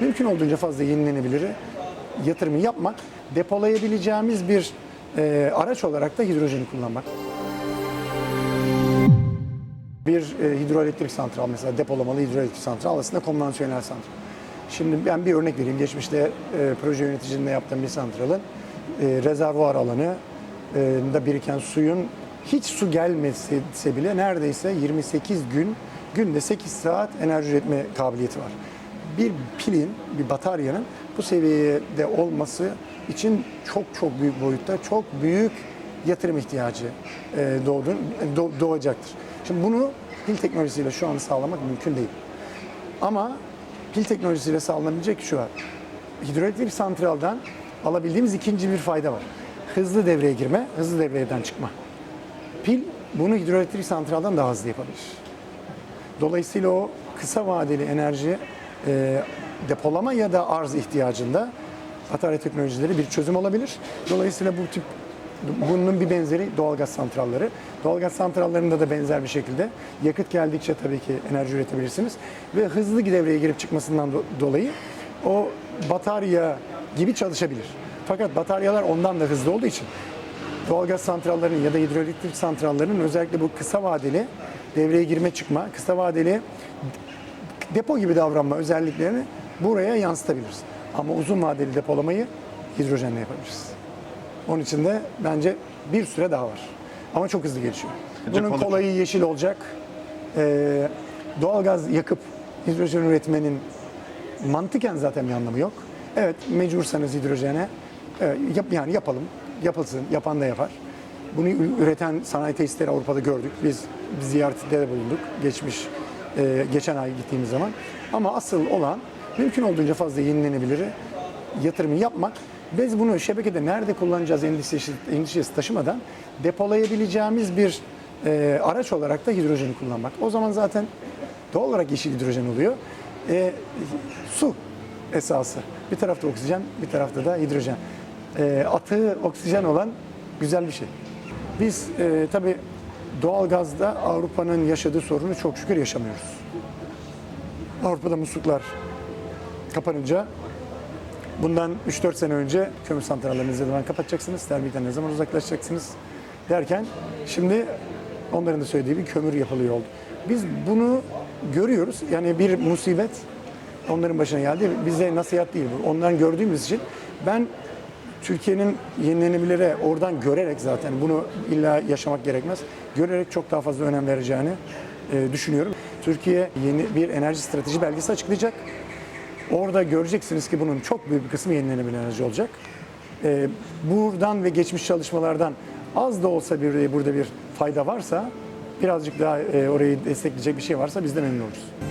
mümkün olduğunca fazla yenilenebilir yatırımı yapmak, depolayabileceğimiz bir e, araç olarak da hidrojeni kullanmak. Bir e, hidroelektrik santral mesela depolamalı hidroelektrik santral aslında konvansiyonel santral. Şimdi ben bir örnek vereyim. Geçmişte e, proje yöneticiliğinde yaptığım bir santralın e, rezervuar alanı e, da biriken suyun hiç su gelmese bile neredeyse 28 gün günde 8 saat enerji üretme kabiliyeti var. Bir pilin, bir bataryanın bu seviyede olması için çok çok büyük boyutta çok büyük yatırım ihtiyacı e, doğdu, do- doğacaktır. Şimdi bunu pil teknolojisiyle şu an sağlamak mümkün değil. Ama pil teknolojisiyle sağlanabilecek şu var. Hidroelektrik santraldan alabildiğimiz ikinci bir fayda var. Hızlı devreye girme, hızlı devreden çıkma. Pil bunu hidroelektrik santraldan daha hızlı yapabilir. Dolayısıyla o kısa vadeli enerji e, depolama ya da arz ihtiyacında batarya teknolojileri bir çözüm olabilir. Dolayısıyla bu tip bunun bir benzeri doğalgaz santralleri. Doğalgaz santrallerinde de benzer bir şekilde yakıt geldikçe tabii ki enerji üretebilirsiniz ve hızlı devreye girip çıkmasından do- dolayı o batarya gibi çalışabilir. Fakat bataryalar ondan da hızlı olduğu için doğalgaz santrallerinin ya da hidroelektrik santrallerinin özellikle bu kısa vadeli devreye girme çıkma, kısa vadeli depo gibi davranma özelliklerini buraya yansıtabiliriz. Ama uzun vadeli depolamayı hidrojenle yapabiliriz. Onun için de bence bir süre daha var. Ama çok hızlı gelişiyor. Bunun Japonya- kolayı yeşil olacak. Ee, doğalgaz yakıp hidrojen üretmenin mantıken zaten bir anlamı yok. Evet mecbursanız hidrojene evet, yap, yani yapalım. Yapılsın. Yapan da yapar. Bunu üreten sanayi tesisleri Avrupa'da gördük. Biz, biz ziyarette de bulunduk. Geçmiş e, geçen ay gittiğimiz zaman. Ama asıl olan mümkün olduğunca fazla yenilenebilir yatırımı yapmak. Biz bunu şebekede nerede kullanacağız endişesi, endişesi taşımadan depolayabileceğimiz bir e, araç olarak da hidrojeni kullanmak. O zaman zaten doğal olarak yeşil hidrojen oluyor. E, su esası. Bir tarafta oksijen, bir tarafta da hidrojen. E, atığı oksijen olan güzel bir şey. Biz e, tabii doğalgazda Avrupa'nın yaşadığı sorunu çok şükür yaşamıyoruz. Avrupa'da musluklar kapanınca bundan 3-4 sene önce kömür santrallerinizi zaman kapatacaksınız, termikten ne zaman uzaklaşacaksınız derken şimdi onların da söylediği bir kömür yapılıyor oldu. Biz bunu görüyoruz. Yani bir musibet onların başına geldi. Bize nasihat değil bu. Ondan gördüğümüz için ben Türkiye'nin yenilenebilire oradan görerek zaten bunu illa yaşamak gerekmez. Görerek çok daha fazla önem vereceğini e, düşünüyorum. Türkiye yeni bir enerji strateji belgesi açıklayacak. Orada göreceksiniz ki bunun çok büyük bir kısmı yenilenebilir enerji olacak. E, buradan ve geçmiş çalışmalardan az da olsa bir burada bir fayda varsa, birazcık daha e, orayı destekleyecek bir şey varsa biz de memnun oluruz.